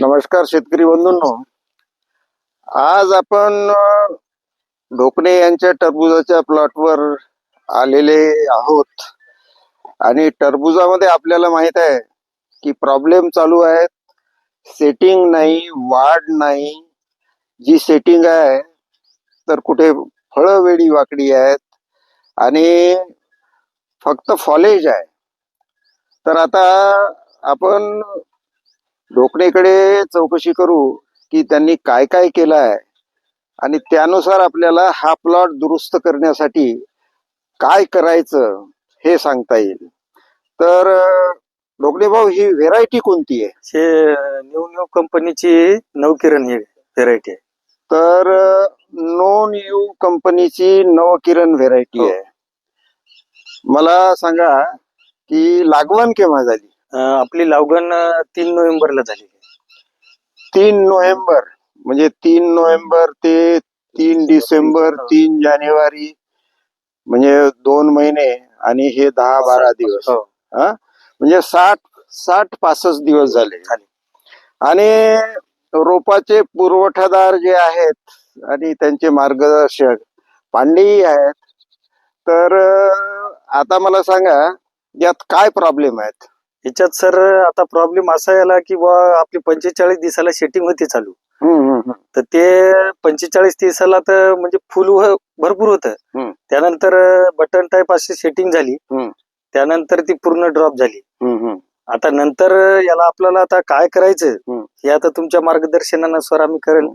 नमस्कार शेतकरी बंधूंनो. आज आपण ढोकणे यांच्या टरबुजाच्या प्लॉटवर आलेले आहोत. आणि टरबुजामध्ये आपल्याला माहीत आहे की प्रॉब्लेम चालू आहेत सेटिंग नाही वाढ नाही. जी सेटिंग आहे तर कुठे फळं वेडी वाकडी आहेत. आणि फक्त फॉलेज आहे. तर आता आपण ढोकणेकडे चौकशी करू की त्यांनी काय काय केलं आहे आणि त्यानुसार आपल्याला हा प्लॉट दुरुस्त करण्यासाठी काय करायचं हे सांगता येईल. तर अं, ढोकणे भाऊ ही व्हेरायटी कोणती आहे? हे न्यू न्यू कंपनीची नवकिरण ही व्हेरायटी आहे. तर नोन यू कंपनीची नवकिरण व्हेरायटी. आहे. मला सांगा की लागवण केव्हा झाली? आपली अं, तीन नोव्हेंबरला आहे. तीन नोव्हेंबर म्हणजे तीन नोव्हेंबर ते तीन डिसेंबर तीन जानेवारी म्हणजे दोन महिने आणि हे दहा बारा दिवस. हो. म्हणजे साठ साठ पासष्ट दिवस झाले. झाले. आणि रोपाचे पुरवठादार जे आहेत आणि त्यांचे मार्गदर्शक पांडेही आहेत. तर आता मला सांगा यात काय प्रॉब्लेम आहेत? याच्यात सर आता प्रॉब्लेम असा याला की बा आपली पंचेचाळीस दिवसाला सेटिंग होती चालू. तर ते पंचेचाळीस दिवसाला तर म्हणजे फुल भरपूर होतं. त्यानंतर बटन टाईप अशी सेटिंग झाली. त्यानंतर ती पूर्ण ड्रॉप झाली. आता नंतर याला आपल्याला आता काय करायचं. हे आता तुमच्या मार्गदर्शनानुसार आम्ही करेल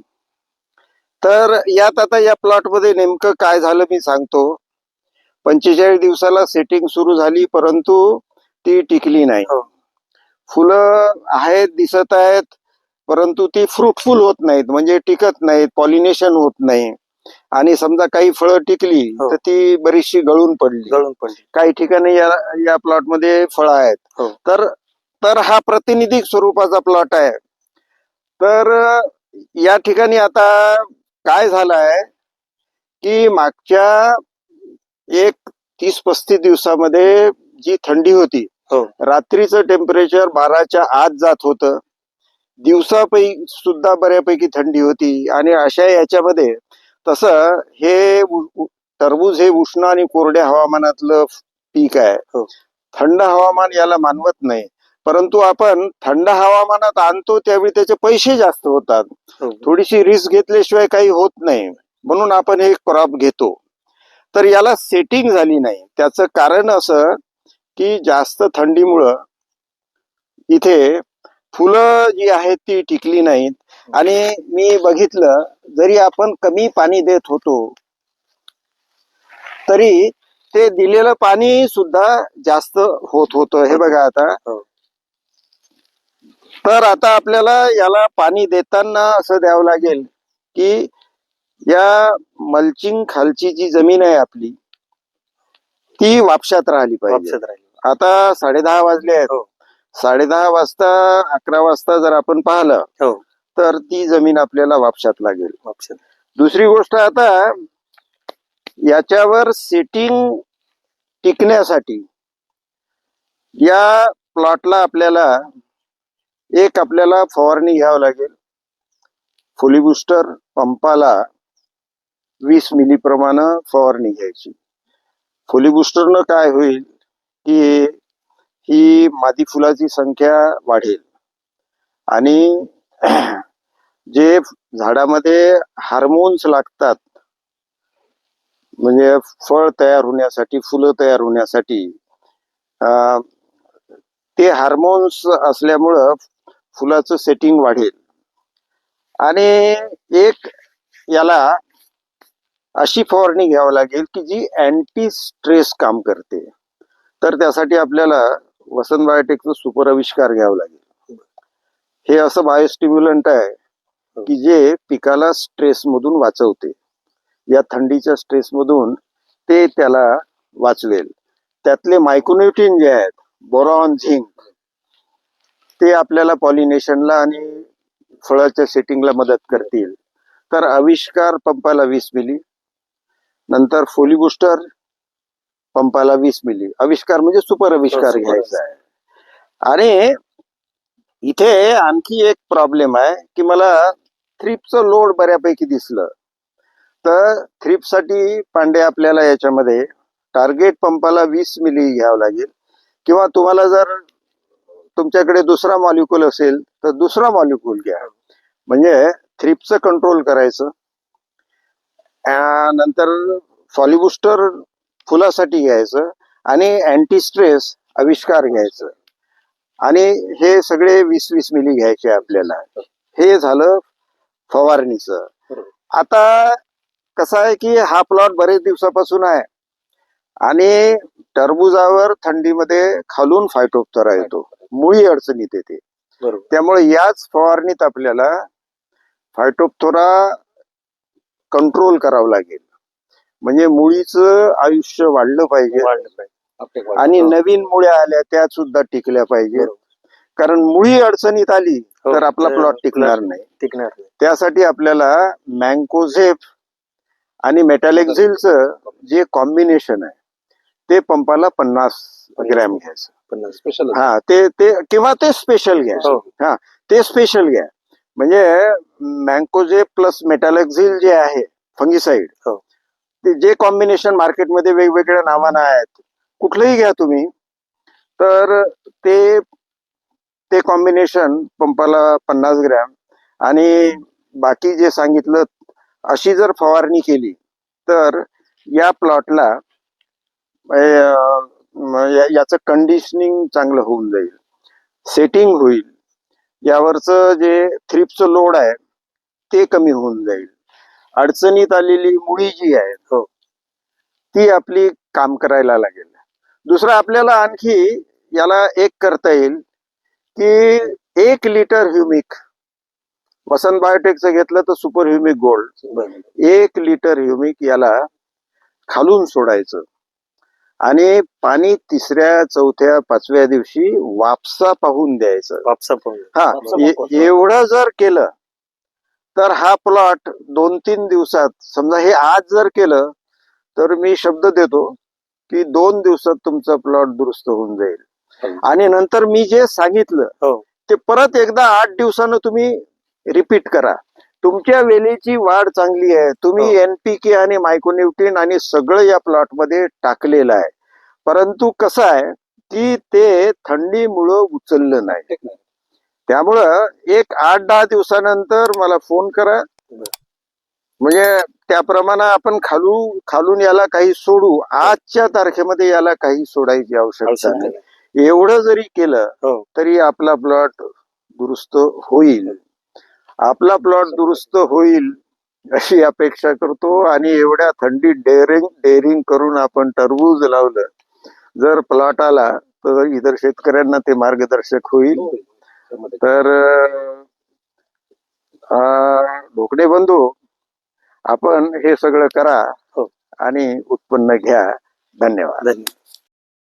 तर यात आता या प्लॉटमध्ये नेमकं काय झालं मी सांगतो पंचेचाळीस दिवसाला सेटिंग सुरू झाली परंतु ती टिकली नाही हो. फुलं आहेत दिसत आहेत परंतु ती फ्रुटफुल होत नाहीत म्हणजे टिकत नाहीत पॉलिनेशन होत नाही आणि समजा काही फळं टिकली हो. तर ती बरीचशी गळून पडली गळून पडली काही ठिकाणी या या प्लॉटमध्ये फळं आहेत हो. तर तर हा प्रातिनिधिक स्वरूपाचा प्लॉट आहे तर या ठिकाणी आता काय झालंय की मागच्या एक तीस पस्तीस दिवसामध्ये जी थंडी होती हो. रात्रीचं टेम्परेचर बाराच्या आत जात होतं. दिवसापैकी सुद्धा बऱ्यापैकी थंडी होती आणि अशा याच्यामध्ये तसं हे टरबूज हे उष्ण आणि कोरड्या हवामानातलं पीक आहे. हो. थंड हवामान याला मानवत नाही. परंतु आपण थंड हवामानात आणतो त्यावेळी त्याचे पैसे जास्त होतात. हो. थोडीशी रिस्क घेतल्याशिवाय काही होत नाही. म्हणून आपण हे क्रॉप घेतो. तर याला सेटिंग झाली नाही. त्याचं कारण असं की जास्त थंडीमुळं इथे फुलं जी आहेत ती टिकली नाहीत. आणि मी बघितलं जरी आपण कमी पाणी देत होतो तरी ते दिलेलं पाणी सुद्धा जास्त होत होतं. हे बघा आता. हो. तर आता आपल्याला याला पाणी देताना असं द्यावं लागेल की या मल्चिंग खालची जी जमीन आहे आपली ती वापशात राहिली पाहिजे. वापसात राहिली आता साडेदहा वाजले आहेत. हो. साडेदहा वाजता अकरा वाजता जर आपण पाहिलं हो. तर ती जमीन आपल्याला वापशात लागेल. दुसरी गोष्ट आता याच्यावर सेटिंग टिकण्यासाठी या प्लॉटला आपल्याला एक आपल्याला फवारणी घ्यावं लागेल. फुली बुस्टर पंपाला वीस मिली प्रमाणे फवारणी घ्यायची. फुली बुस्टरनं काय होईल की ही मादी फुलाची संख्या वाढेल. आणि जे झाडामध्ये हार्मोन्स लागतात म्हणजे फळ तयार होण्यासाठी फुलं तयार होण्यासाठी अं, ते हार्मोन्स असल्यामुळं फुलाचं सेटिंग वाढेल. आणि एक याला अशी फवारणी घ्यावं लागेल की जी अँटी स्ट्रेस काम करते. तर त्यासाठी आपल्याला वसंत बायोटेकचं सुपर आविष्कार घ्यावं लागेल. हे असं बायोस्टिम्युलंट आहे की जे पिकाला स्ट्रेस मधून वाचवते. या थंडीच्या स्ट्रेस मधून ते त्याला वाचवेल. त्यातले मायक्रोन्युट्रिन जे आहेत बोरॉन झिंक ते आपल्याला पॉलिनेशनला आणि फळाच्या सेटिंगला मदत करतील. तर आविष्कार पंपाला वीस मिली नंतर फोली बुस्टर पंपाला वीस मिली. आविष्कार म्हणजे सुपर आविष्कार घ्यायचा आहे. आणि इथे आणखी एक प्रॉब्लेम आहे की मला थ्रिपचं लोड बऱ्यापैकी दिसलं. तर थ्रिपसाठी पांडे आपल्याला याच्यामध्ये टार्गेट पंपाला वीस मिली घ्यावं लागेल. किंवा तुम्हाला जर तुमच्याकडे दुसरा मॉलिक्यूल असेल तर दुसरा मॉलिक्यूल घ्या. म्हणजे थ्रिपचं कंट्रोल करायचं. नंतर फॉलिबुस्टर फुलासाठी घ्यायचं आणि अँटी स्ट्रेस आविष्कार घ्यायचं. आणि हे सगळे वीस वीस मिली घ्यायचे आपल्याला. हे झालं फवारणीचं. आता कसं आहे की हा प्लॉट बरेच दिवसापासून आहे. आणि टरबुजावर थंडीमध्ये खालून फायटोप्तरा येतो. मुळी अडचणीत येते. त्यामुळे याच फवारणीत आपल्याला फायटोप्थोरा कंट्रोल करावं लागेल. म्हणजे मुळीचं आयुष्य वाढलं पाहिजे. आणि नवीन मुळ्या आल्या त्या सुद्धा टिकल्या पाहिजेत. कारण मुळी अडचणीत आली हो, तर आपला प्लॉट टिकणार नाही. टिकणार नाही. त्यासाठी आपल्याला मँकोझेप आणि मेटॅलेक्झिलचं जे कॉम्बिनेशन आहे ते पंपाला पन्नास ग्रॅम घ्यायचं. पन्नास स्पेशल हा ते ते किंवा ते स्पेशल घ्या. हो. ते स्पेशल घ्या. म्हणजे मँकोजे प्लस मेटॅलेक्झिल जे आहे फंगिसाइड हो. ते जे कॉम्बिनेशन मार्केटमध्ये वेगवेगळ्या नावानं आहेत कुठलंही घ्या तुम्ही. तर ते ते कॉम्बिनेशन पंपाला पन्नास ग्रॅम आणि बाकी जे सांगितलं अशी जर फवारणी केली तर या प्लॉटला याचं कंडिशनिंग चांगलं होऊन जाईल. सेटिंग होईल. यावरचं जे थ्रिपचं लोड आहे ते कमी होऊन जाईल. अडचणीत आलेली मुळी जी आहे हो. ती आपली काम करायला लागेल. दुसरं आपल्याला आणखी याला एक करता येईल की एक लिटर ह्युमिक वसंत बायोटेकचं घेतलं तर सुपर ह्युमिक गोल्ड एक लिटर ह्युमिक याला खालून सोडायचं. आणि पाणी तिसऱ्या चौथ्या पाचव्या दिवशी वापसा पाहून द्यायचं वापसा पाहून हा. एवढं जर केलं तर हा प्लॉट दोन तीन दिवसात समजा हे आज जर केलं तर मी शब्द देतो की दोन दिवसात तुमचा प्लॉट दुरुस्त होऊन जाईल आणि नंतर मी जे सांगितलं हो. ते परत एकदा आठ दिवसानं तुम्ही रिपीट करा तुमच्या वेलीची वाढ चांगली आहे. तुम्ही हो. एनपीके आणि मायक्रोन्युट्रिन आणि सगळं या प्लॉटमध्ये टाकलेलं आहे. परंतु कसं आहे की ते थंडीमुळं उचललं नाही. त्यामुळं एक आठ दहा दिवसानंतर मला फोन करा. म्हणजे त्याप्रमाणे आपण खालू खालून याला काही सोडू. आजच्या तारखेमध्ये याला काही सोडायची आवश्यकता नाही. एवढं जरी केलं हो. तरी आपला प्लॉट दुरुस्त होईल. आपला प्लॉट दुरुस्त होईल अशी अपेक्षा करतो आणि एवढ्या थंडीत डेअरिंग डेअरिंग करून आपण टरबूज लावलं जर प्लॉट आला तर इतर शेतकऱ्यांना ते मार्गदर्शक होईल. तर अं, ढोकणे बंधू आपण हे सगळं करा हो. आणि उत्पन्न घ्या. धन्यवाद. धन्यवाद.